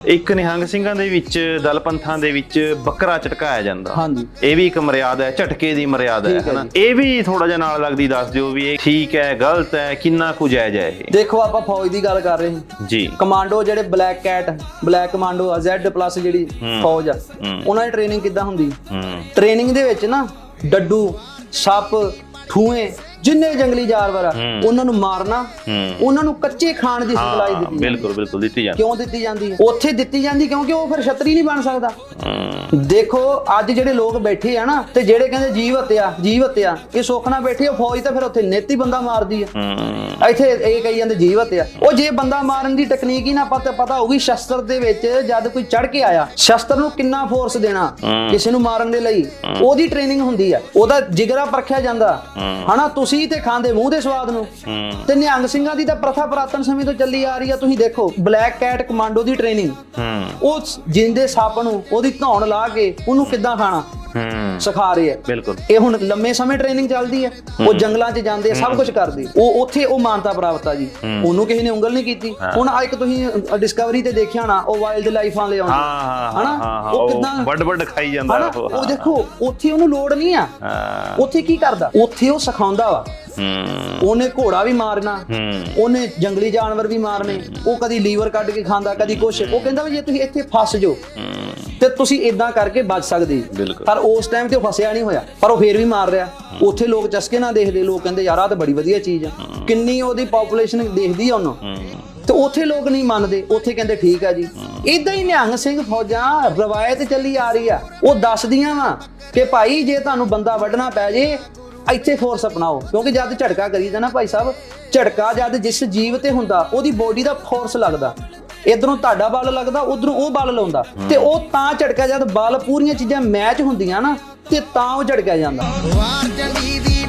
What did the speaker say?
ਇੱਕ ਨਿਹੰਗ ਸਿੰਘਾਂ ਦੇ ਵਿੱਚ ਦਲ ਪੰਥਾਂ ਦੇ ਵਿੱਚ ਬੱਕਰਾ ਝਟਕਾਇਆ ਜਾਂਦਾ। ਹਾਂਜੀ। ਇਹ ਵੀ ਇੱਕ ਮਰਿਆਦਾ ਹੈ ਝਟਕੇ ਦੀ ਮਰਿਆਦਾ ਹੈ ਹਨਾ? ਇਹ ਵੀ ਥੋੜਾ ਜਿਹਾ ਨਾਲ ਲੱਗਦੀ ਦੱਸ ਦਿਓ ਵੀ ਇਹ ਠੀਕ ਹੈ ਗਲਤ ਹੈ ਕਿੰਨਾ ਕੁ ਜਾਇਜ਼ ਹੈ ਇਹ? ਦੇਖੋ ਆਪਾਂ ਫੌਜ ਦੀ ਗੱਲ ਕਰ ਰਹੇ ਹਾਂ। ਜੀ। ਕਮਾਂਡੋ ਜਿਹੜੇ black cat black commando Z plus ਜਿਹੜੀ ਫੌਜ ਆ। ਉਹਨਾਂ ਦੀ ਟ੍ਰੇਨਿੰਗ ਕਿੱਦਾਂ ਹੁੰਦੀ? ਟ੍ਰੇਨਿੰਗ ਦੇ ਵਿੱਚ ਨਾ ਡੱਡੂ ਸੱਪ ਠੂਏ ਜਿੰਨੇ ਜੰਗਲੀ ਜਾਨਵਰ ਆ। ਉਹਨਾਂ ਨੂੰ ਮਾਰਨਾ ਉਹਨਾਂ ਨੂੰ ਕੱਚੇ ਖਾਣ ਦੀ ਸਿਖਲਾਈ ਹਾਂ ਦਿੱਤੀ। ਜਾਂਦੀ ਬਿਲਕੁਲ ਬਿਲਕੁਲ ਦਿੱਤੀ ਜਾਂਦੀ। ਕਿਉਂ ਦਿੱਤੀ ਜਾਂਦੀ ਹੈ? ਉੱਥੇ ਦਿੱਤੀ ਜਾਂਦੀ ਕਿਉਂਕਿ ਉਹ ਫਿਰ ਛਤਰੀ ਨਹੀਂ ਬਣ ਸਕਦਾ। ਦੇਖੋ ਅੱਜ ਜਿਹੜੇ ਲੋਕ ਬੈਠੇ ਆ ਨਾ ਤੇ ਜਿਹੜੇ ਕਹਿੰਦੇ ਜੀਵ ਹੱਤਿਆ ਜੀਵ ਹੱਤਿਆ ਇਹ ਸੁੱਖ ਨਾਲ ਬੈਠੇ ਆ ਫੌਜ ਤਾਂ ਫਿਰ ਉੱਥੇ ਨੇਤੀ ਬੰਦਾ ਮਾਰਦੀ ਆ। ਹੂੰ। ਇੱਥੇ ਇਹ ਕਹੀ ਜਾਂਦੇ ਜੀਵ ਹੱਤਿਆ ਉਹ ਜੇ ਬੰਦਾ ਮਾਰਨ ਦੀ ਟੈਕਨੀਕ ਹੀ ਨਾ ਪਤਾ ਪਤਾ ਹੋਊਗੀ ਸ਼ਸਤਰ ਦੇ ਵਿੱਚ ਜਦ ਕੋਈ ਚੜ ਕੇ ਆਇਆ ਸ਼ਸਤਰ ਨੂੰ ਕਿੰਨਾ ਫੋਰਸ ਦੇਣਾ। ਕਿਸੇ ਨੂੰ ਮਾਰਨ ਦੇ ਲਈ। ਉਹਦੀ ਟ੍ਰੇਨਿੰਗ ਹੁੰਦੀ ਆ। ਉਹਦਾ ਜਿਗਰਾ ਪਰਖਿਆ ਜਾਂਦਾ। ਹਨਾ ਤੁਸੀਂ ਤੇ ਖਾਂਦੇ ਮੂੰਹ ਦੇ ਸਵਾਦ ਨੂੰ। ਤੇ ਨਿਹੰਗ ਸਿੰਘਾਂ ਦੀ ਤਾਂ ਪ੍ਰਥਾ ਪੁਰਾਤਨ ਸਮੇਂ ਤੋਂ ਚੱਲੀ ਆ ਰਹੀ ਆ। ਤੁਸੀਂ ਦੇਖੋ ਬਲੈਕ ਕੈਟ ਕਮਾਂਡੋ ਦੀ ਟ੍ਰੇਨਿੰਗ ਉਹ ਜਿੰਦੇ ਸੱਪ ਨੂੰ ਉਹਦੀ ਧੌਣ ਲਾ ਕੇ ਉਹਨੂੰ ਕਿੱਦਾਂ ਖਾਣਾ? ਹੂੰ। ਸਿਖਾ ਰਹੇ ਆ। ਬਿਲਕੁਲ। ਇਹ ਹੁਣ ਲੰਮੇ ਸਮੇਂ ਟ੍ਰੇਨਿੰਗ ਚੱਲਦੀ ਹੈ ਉਹ ਜੰਗਲਾਂ 'ਚ ਜਾਂਦੇ ਆ ਸਭ ਕੁਝ ਕਰਦੇ। ਉਹ ਉੱਥੇ ਉਹ ਮਾਨਤਾ ਪ੍ਰਾਪਤ ਆ ਜੀ। ਉਹਨੂੰ ਕਿਸੇ ਨੇ ਉਂਗਲ ਨਹੀਂ ਕੀਤੀ। ਹੁਣ ਆ ਇੱਕ ਤੁਸੀਂ ਡਿਸਕਵਰੀ ਤੇ ਦੇਖਿਆ ਹੋਣਾ ਉਹ ਵਾਈਲਡ ਲਾਈਫ ਵਾਲੇ ਆਉਂਦੇ ਹਨਾ? ਉਹ ਕਿੱਦਾਂ- ਵੱਡ ਵੱਡ ਖਾਈ ਜਾਂਦਾ ਉਹ ਉਹ ਦੇਖੋ ਉੱਥੇ ਉਹਨੂੰ ਲੋੜ ਨਹੀਂ ਆ। ਉੱਥੇ ਕੀ ਕਰਦਾ? ਉੱਥੇ ਉਹ ਸਿਖਾਉਂਦਾ ਵਾ। ਹੂੰ। ਉਹਨੇ ਘੋੜਾ ਵੀ ਮਾਰਨਾ। ਹੂੰ। ਉਹਨੇ ਜੰਗਲੀ ਜਾਨਵਰ ਵੀ ਮਾਰਨੇ। ਉਹ ਕਦੀ ਲੀਵਰ ਕੱਢ ਕੇ ਖਾਂਦਾ ਕਦੀ ਕੁਛ। ਉਹ ਕਹਿੰਦਾ ਵੀ ਜੇ ਤੁਸੀਂ ਇੱਥੇ ਫਸ ਜਾਓ ਤੇ ਤੁਸੀਂ ਇਦਾਂ ਕਰਕੇ ਬਚ ਸਕਦੇ। ਪਰ ਉਸ ਟਾਈਮ ਤੇ ਉਹ ਫਸਿਆ ਨਹੀਂ ਹੋਇਆ। ਪਰ ਉਹ ਫੇਰ ਵੀ ਮਾਰ ਰਿਹਾ। ਉੱਥੇ ਲੋਕ ਚਸਕੇ ਨਾਲ ਦੇਖਦੇ। ਲੋਕ ਕਹਿੰਦੇ ਯਾਰ ਆਹ ਤਾਂ ਬੜੀ ਵਧੀਆ ਚੀਜ਼ ਆ। ਕਿੰਨੀ ਉਹਦੀ ਪੋਪੂਲੇਸ਼ਨ ਦੇਖਦੀ ਆ ਉਹਨੂੰ। ਤੇ ਉੱਥੇ ਲੋਕ ਨਹੀਂ ਮੰਨਦੇ। ਉੱਥੇ ਕਹਿੰਦੇ ਠੀਕ ਆ ਜੀ। ਇਦਾਂ ਹੀ ਨਿਹੰਗ ਸਿੰਘ ਫੌਜਾਂ ਰਵਾਇਤ ਚੱਲੀ ਆ ਰਹੀ ਆ। ਉਹ ਦੱਸਦੀਆਂ ਵਾ ਕਿ ਭਾਈ ਜੇ ਤੁਹਾਨੂੰ ਬੰਦਾ ਵੱਢਣਾ ਪੈ ਜੇ, ਇੱਥੇ ਫੋਰਸ ਅਪਣਾਓ। ਕਿਉਂਕਿ ਜਦ ਝਟਕਾ ਕਰੀਦਾ ਨਾ ਭਾਈ ਸਾਹਿਬ, ਝਟਕਾ ਜਦ ਜਿਸ ਜੀਵ ਤੇ ਹੁੰਦਾ, ਉਹਦੀ ਬੋਡੀ ਦਾ ਫੋਰਸ ਲੱਗਦਾ। ਇਧਰੋਂ ਤੁਹਾਡਾ ਬਲ ਲੱਗਦਾ, ਉਧਰੋਂ ਉਹ ਬਲ ਲਾਉਂਦਾ। ਤੇ ਉਹ ਤਾਂ ਝਟਕਾ ਜਦ ਬਲ ਪੂਰੀਆਂ ਚੀਜ਼ਾਂ ਮੈਚ ਹੁੰਦੀਆਂ ਨਾ, ਤੇ ਤਾਂ ਉਹ ਝਟਕਿਆ ਜਾਂਦਾ। ਵਾਰ ਚੰਡੀ ਦੀ